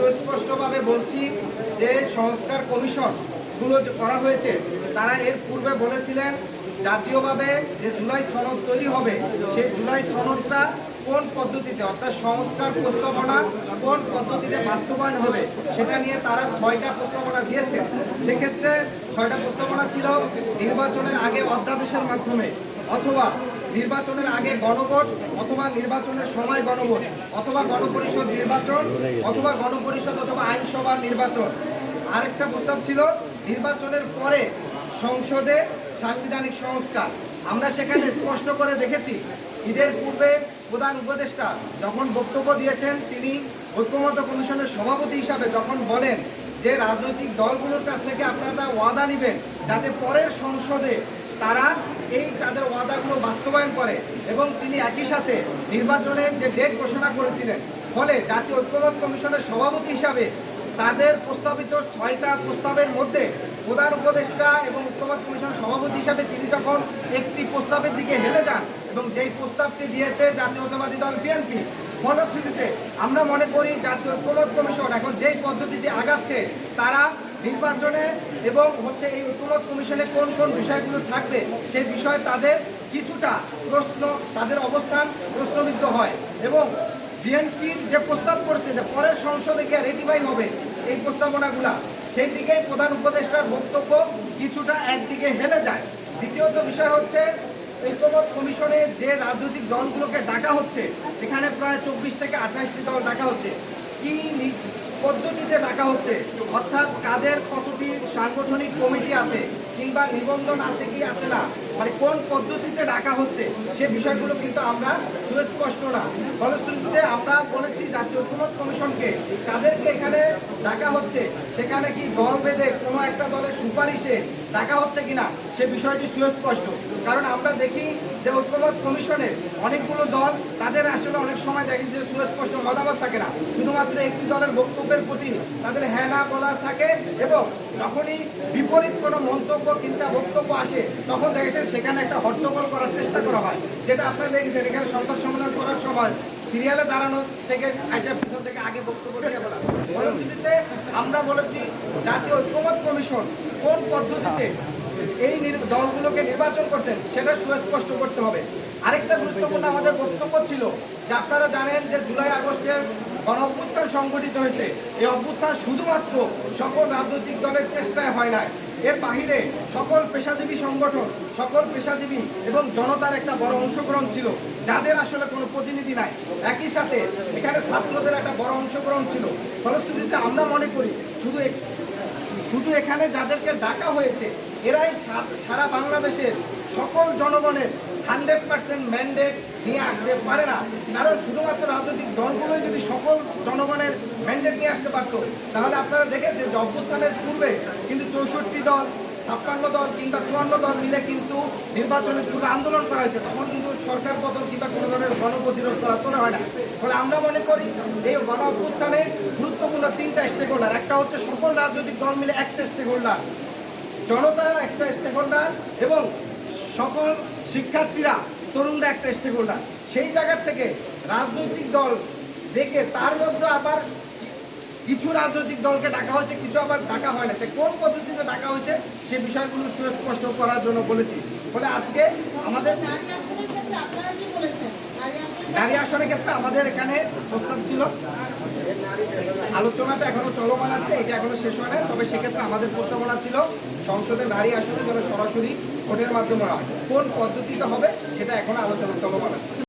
সুস্পষ্টভাবে বলছি যে সংস্কার কমিশনগুলো করা হয়েছে, তারা এর পূর্বে বলেছিলেন জাতীয়ভাবে যে জুলাই সনদ তৈরি হবে, সেই জুলাই সনদটা কোন পদ্ধতিতে, অর্থাৎ সংস্কার প্রস্তাবনা কোন পদ্ধতিতে বাস্তবায়ন হবে, সেটা নিয়ে তারা ছয়টা প্রস্তাবনা দিয়েছে সেক্ষেত্রে ছয়টা প্রস্তাবনা ছিল নির্বাচনের আগে অধ্যাদেশের মাধ্যমে, অথবা নির্বাচনের আগে গণভোট অথবা নির্বাচনের সময় গণভোট, অথবা গণপরিষদ নির্বাচন, অথবা গণপরিষদ অথবা আইনসভার নির্বাচন। আরেকটা প্রস্তাব ছিল, নির্বাচনের পরে সংসদে সাংবিধানিক সংস্কার। আমরা সেখানে স্পষ্ট করে দেখেছি, ঈদের পূর্বে প্রধান উপদেষ্টা যখন বক্তব্য দিয়েছেন, তিনি ঐক্যমত কমিশনের সভাপতি হিসাবে যখন বলেন যে রাজনৈতিক দলগুলোর কাছ থেকে আপনারা ওয়াদা নেবেন, যাতে পরের সংসদে তারা এই তাদের ওয়াদাগুলো বাস্তবায়ন করে এবং তিনি একই সাথে নির্বাচনের যে ডেট ঘোষণা করেছিলেন, ফলে জাতীয় ঐক্যমত কমিশনের সভাপতি হিসাবে তাদের প্রস্তাবিত ছয়টা প্রস্তাবের মধ্যে প্রধান উপদেষ্টা এবং ঐক্যমত কমিশনের সভাপতি হিসাবে তিনি যখন একটি প্রস্তাবের দিকে হেলে যান এবং যেই প্রস্তাবটি দিয়েছে জাতীয়তাবাদী দল বিএনপি, ফলশ্রুতিতে আমরা মনে করি জাতীয় ঐক্যমত কমিশন এখন যেই পদ্ধতিতে আগাচ্ছে, তারা নির্বাচনে এবং হচ্ছে এই ঐক্যমত কমিশনে কোন কোন বিষয়গুলো থাকবে সেই বিষয়ে তাদের কিছুটা প্রশ্ন, তাদের অবস্থান প্রশ্নবিদ্ধ হয়। এবং বিএনপির যে প্রস্তাব করছে যে পরের সংসদে গিয়ে রেটিফাই হবে এই প্রস্তাবনাগুলা, সেই দিকে প্রধান উপদেষ্টার বক্তব্য কিছুটা একদিকে হেলে যায়। দ্বিতীয়ত বিষয় হচ্ছে, ঐক্যমত কমিশনে যে রাজনৈতিক দলগুলোকে ডাকা হচ্ছে, এখানে প্রায় চব্বিশ থেকে আঠাশটি দল ডাকা হচ্ছে। কি পদ্ধতিতে ডাকা হচ্ছে। অর্থাৎ কাদের কতটি সাংগঠনিক কমিটি আছে কিংবা নিবন্ধন আছে কি আছে না? মানে কোন পদ্ধতিতে ডাকা হচ্ছে সে বিষয়গুলো কিন্তু আমরা সুস্পষ্ট না। ফলশ্রুতিতে আমরা বলেছি জাতীয় ঐক্যমত কমিশনকে কাদেরকে এখানে ডাকা হচ্ছে। সেখানে কি দল বেঁধে কোনো একটা দলের সুপারিশে ডাকা হচ্ছে কিনা সে বিষয়টি সুস্পষ্ট কারণ আমরা দেখি যে ঐক্যমত কমিশনের অনেকগুলো দল তাদের আসলে অনেক সময় দেখি যে সুস্পষ্ট মতামত থাকে না। শুধুমাত্র একটি দলের বক্তব্যের প্রতি তাদের হ্যাঁ না বলার থাকে এবং যখনই বিপরীত কোনো মন্তব্য কিংবা বক্তব্য আসে, তখন দেখেছেন সেখানে একটা হট্টগোল করার চেষ্টা করা হয়, যেটা আপনারা দেখেছেন, এখানে সংবাদ সম্মেলন করার সময় সিরিয়ালে দাঁড়ানো থেকে আইসা পিছন থেকে আগে বক্তব্য বলা। পরবর্তীতে আমরা বলেছি, জাতীয় ঐক্যমত কমিশন কোন পদ্ধতিতে এই দলগুলোকে নির্বাচন করতেন, সেটা সুস্পষ্ট করতে হবে। আরেকটা গুরুত্বপূর্ণ আমাদের বক্তব্য ছিল যে আপনারা জানেন যে জুলাই আগস্টের গণ অভ্যুত্থান সংগঠিত হয়েছে। এই অভ্যুত্থান শুধুমাত্র সকল রাজনৈতিক দলের চেষ্টায় হয় নাই। এর বাহিরে সকল পেশাজীবী সংগঠন, সকল পেশাজীবী এবং জনতার একটা বড় অংশগ্রহণ ছিল, যাদের আসলে কোনো প্রতিনিধি নাই। একই সাথে এখানে ছাত্রদের একটা বড় অংশগ্রহণ ছিল। ফলশ্রুতিতে আমরা মনে করি, শুধু শুধু এখানে যাদেরকে ডাকা হয়েছে, এরাই সারা বাংলাদেশের সকল জনগণের হান্ড্রেড পার্সেন্ট ম্যান্ডেট নিয়ে আসতে পারে না। কারণ শুধুমাত্র রাজনৈতিক দলগুলো যদি সকল জনগণের ম্যান্ডেট নিয়ে আসতে পারতো, তাহলে আপনারা দেখেছেন যে অভ্যুত্থানের পূর্বে কিন্তু চৌষট্টি দল, ছাপ্পান্ন দল কিংবা চুয়ান্ন দল মিলে কিন্তু নির্বাচনের পূর্বে আন্দোলন করা হয়েছে। তখন কিন্তু সরকার পতন কিংবা কোনো ধরনের গণপ্রতিরোধ করা তোলা হয় না। ফলে আমরা মনে করি এই গণ অভ্যুত্থানে গুরুত্বপূর্ণ তিনটা স্টেক হোল্ডার একটা হচ্ছে সকল রাজনৈতিক দল মিলে একটা স্টেক হোল্ডার জনতা একটা স্টেক হোল্ডার এবং সকল শিক্ষার্থীরা, তরুণরা একটা স্টেক হোল্ডার সেই জায়গার থেকে রাজনৈতিক দল দেখে তার মধ্যে আবার কিছু রাজনৈতিক দলকে ডাকা হয়েছে, কিছু আবার ডাকা হয় না। কোন পদ্ধতিতে ডাকা হয়েছে, সে বিষয়গুলো সুস্পষ্ট করার জন্য বলেছি। ফলে আজকে আমাদের নারী আসনের ক্ষেত্রে আমাদের এখানে প্রস্তাব ছিল। আলোচনাটা এখনও চলমান আছে, এটা এখনও শেষ হয় না তবে সেক্ষেত্রে আমাদের প্রস্তাবনা ছিল, সংসদে নারী আসনে যেন সরাসরি ভোটের মাধ্যমে হয়। কোন পদ্ধতিতে হবে, সেটা এখনও আলোচনা চলমান আছে।